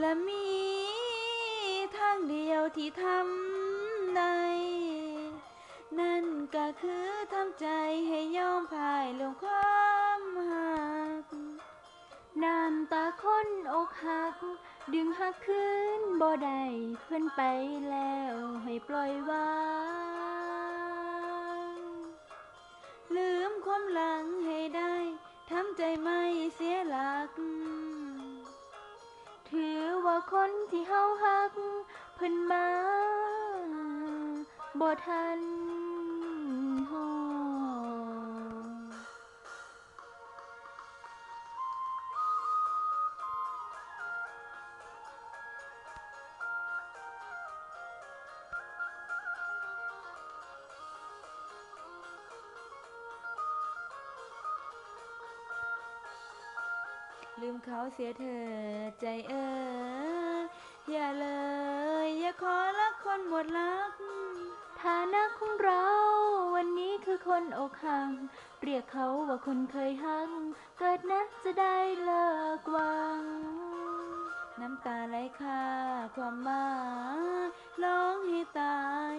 และมีทางเดียวที่ทำได้นั่นก็คือทำใจให้ยอมพ่ายลงความหักน้ำตาคนอกหัก ดึงหักคืนบ่ได้เพื่อนไปแล้วให้ปล่อยวางลืมความหลั บ่ทันฮอลืมเขาเสียเธอใจเอ่ยอย่าเลย อย่าขอรักคนหมดรัก คนอกหักเรียกเขาว่าคนเคยหักเกิดนะจะได้เลิกหวัง น้ำตาไหลค่าความหมายร้องให้ตาย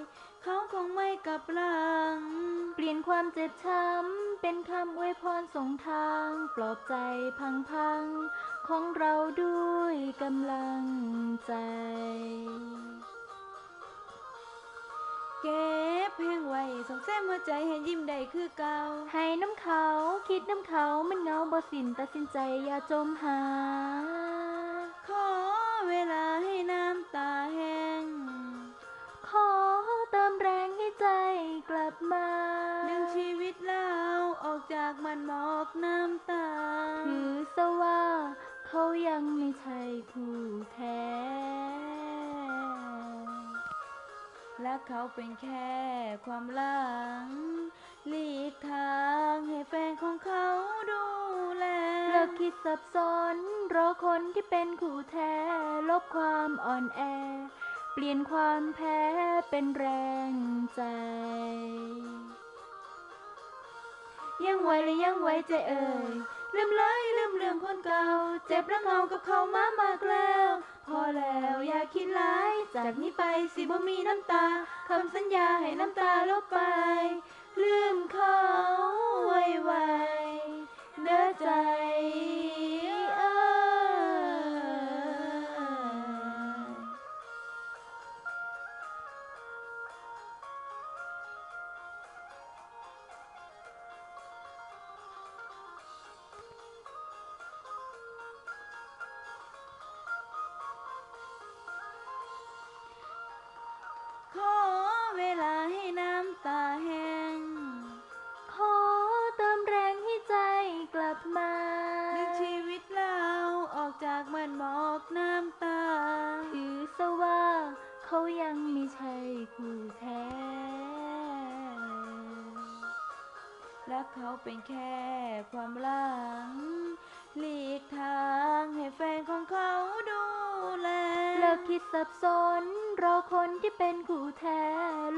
เขาคงไม่กลับหลัง เปลี่ยนความเจ็บช้ำ เป็นคำอวยพรส่งทาง ปลอบใจพังๆของเราด้วยกำลังใจ เก็บเพลงไว้ส่งแซมหัวใจให้ยิ้มได้คือเก่าให้น้ำเขาคิดน้ำเขามันเงาบ่สินตัดสินใจอย่าจมหาขอ และเขาเป็นแค่ความหลังหลีกทางให้แฟนของเขาดูแลเลิกคิดสับสนรอคนที่เป็นคู่แท้ ลบความอ่อนแอ เปลี่ยนความแพ้เป็นแรงใจ ยังไหวและยังไหวใจเอ่ยลืมเลยลืมเรื่องคนเก่า เจ็บและเหงากับเขามามากแล้ว พอแล้วอย่าคิดร้าย จากนี้ไปสิบ่มีน้ำตาคำสัญญาให้น้ำตาลบไป ลืมเขาไวๆเนื้อใจ และเขาเป็นแค่ความหลัง หลีกทางให้แฟนของเขาดูแลเลิกคิดสับสน รอคนที่เป็นคู่แท้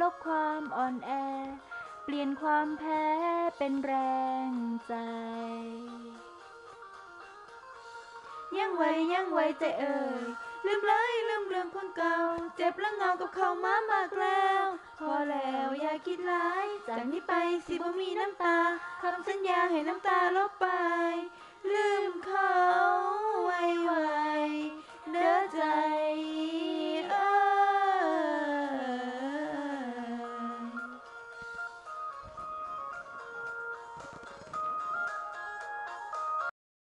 ลบความอ่อนแอ เปลี่ยนความแพ้เป็นแรงใจ ยังไหวยังไหวใจเอ่ยลืมเลย เรื่องคนเก่า เจ็บและเงากับเขามามากแล้ว พอแล้วอย่าคิดร้าย จากนี้ไปสิบ่มีน้ำตา คำสัญญาให้น้ำตาลบไป